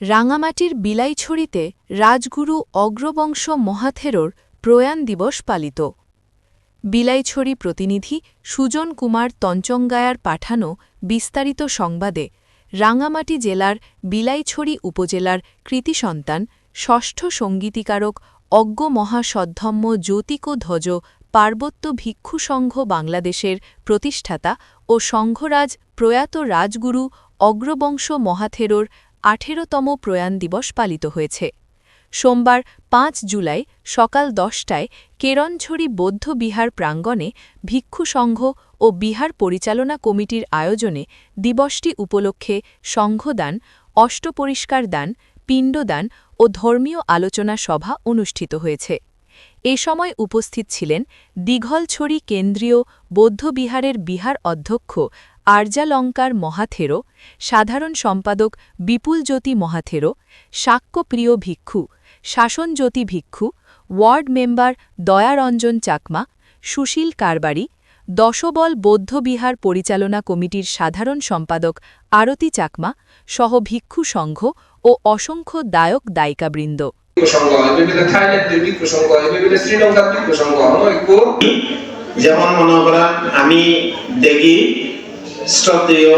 রাঙামাটির বিলাইছড়িতে রাজগুরু অগ্রবংশ মহাথেরোর প্রয়াণ দিবস পালিত। বিলাইছড়ি প্রতিনিধি সুজন কুমার তঞ্চঙ্গায়ার পাঠানো বিস্তারিত সংবাদে রাঙামাটি জেলার বিলাইছড়ি উপজেলার কৃতিসন্তান ষষ্ঠ সঙ্গীতিকারক অজ্ঞ মহাসদ্ধম্য জ্যোতিক ধ্বজ পার্বত্য ভিক্ষু সংঘ বাংলাদেশের প্রতিষ্ঠাতা ও সংঘরাজ প্রয়াত রাজগুরু অগ্রবংশ মহাথেরোর আঠেরোতম প্রয়াণ দিবস পালিত হয়েছে। সোমবার পাঁচ জুলাই সকাল দশটায় কেরনঝড়ি বৌদ্ধ বিহার প্রাঙ্গণে ভিক্ষু সংঘ ও বিহার পরিচালনা কমিটির আয়োজনে দিবসটি উপলক্ষে সংঘদান, অষ্টপরিষ্কার দান পিণ্ডদান ও ধর্মীয় আলোচনা সভা অনুষ্ঠিত হয়েছে। এ সময় উপস্থিত ছিলেন দীঘলছড়ি কেন্দ্রীয় বৌদ্ধবিহারের বিহার অধ্যক্ষ আর্যালঙ্কার মহাথেরো, সাধারণ সম্পাদক বিপুলজ্যোতি মহাথেরো শাক্যপ্রিয় ভিক্ষু, শাসনজ্যোতি ভিক্ষু, ওয়ার্ড মেম্বার দয়ারঞ্জন চাকমা, সুশীল কারবারি, দশবল বৌদ্ধবিহার পরিচালনা কমিটির সাধারণ সম্পাদক আরতি চাকমা সহ ভিক্ষু সংঘ ও অসংখ্য দায়ক দায়িকাবৃন্দ। যেমন মনে করেন আমি দেখি শ্রদ্ধেয়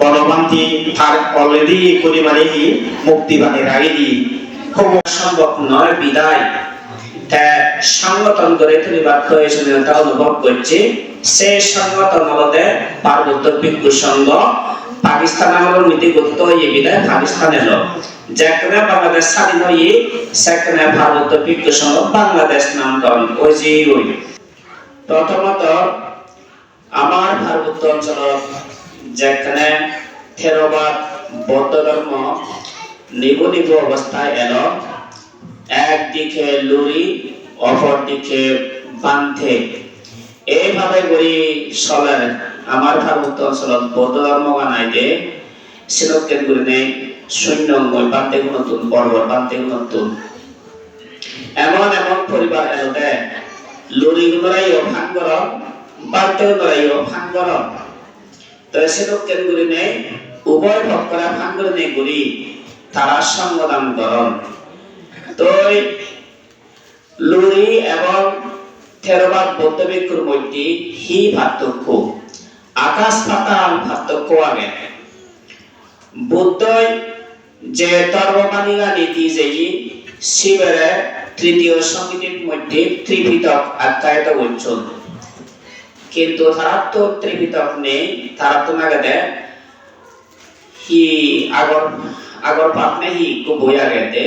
বনবান্তি তার অলরেডি পরিমাণে খুব সম্ভব নয় বিদায়। তা সংগঠন করে তুলিবার প্রয়োজনীয়তা অনুভব করছে। সে সংগঠন হলতে পার্বত্য ভিক্ষু সংঘ পাকিস্তান আমলের নীতি গঠিত বিদায় পাকিস্তান এলো যেখানে বাংলাদেশ স্বাধীন হয়ে সেখানে পার্বত্য ভিক্ষু সংঘ বাংলাদেশ নামকরণ ওই প্রথমত, আমার পার্বত্য অঞ্চল যেখানে থেরবাদ, বৌদ্ধ ধর্ম নিবু নিবু অবস্থায় এলো। একদিকে লুরি অপর দিকে বান্ধে এইভাবে করি চলে আমার পার্বত্য অঞ্চলত বৌদ্ধ ধর্ম গানাইতে সিনকেন করে নেই শূন্য মই বান্ধে নতুন বর্বর বান্ধে নতুন এমন এমন পরিবার এলোতে লুরি গরম বান্ধে গুলোরাইও ভান গরম তো সিনকেন করে নেই উভয় ভক্তরা করে নেই গুলি, তারা সংগদান গরম তো লুরি এবং থেরবাদ বৌদ্ধ ভিক্ষুর মধ্যে হি পার্থক্য। আকাশ পাতাল পার্থক্য আগে বুদ্ধই যে তর্বমানিকা নীতি যেই শিবের তৃতীয় সঙ্গীতের মধ্যে ত্রিপিটক আখ্যায়িত করছেন কিন্তু তারা তো ত্রিপিটক নেই তারা তো নাগাদে হি আগর আগর পাপনে হি কো বই আগেতে